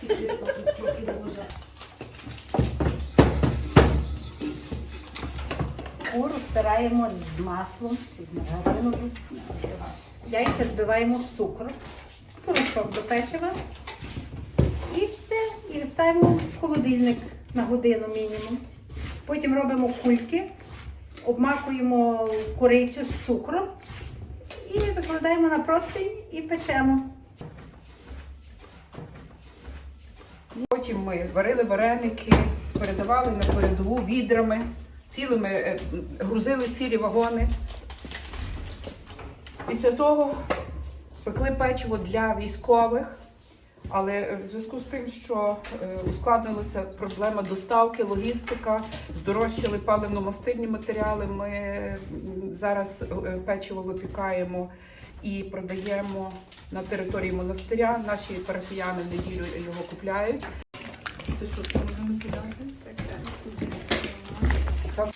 ці крісла тут трохи залежать. Куру втираємо з маслом, з маргарином. Яйця збиваємо в цукор, порошок до печива. І все. І ставимо в холодильник на годину мінімум. Потім робимо кульки, обмакуємо курицю з цукром і викладаємо на противень і печемо. Потім ми варили вареники, передавали на передову відрами, цілими е, грузили цілі вагони. Після того пекли печиво для військових, але в зв'язку з тим, що е, ускладнилася проблема доставки, логістика, здорожчали паливно-мастильні матеріали, ми зараз е, печиво випікаємо і продаємо на території монастиря. Наші парафіяни в неділю його купляють. Це що це можна кидати? Сам-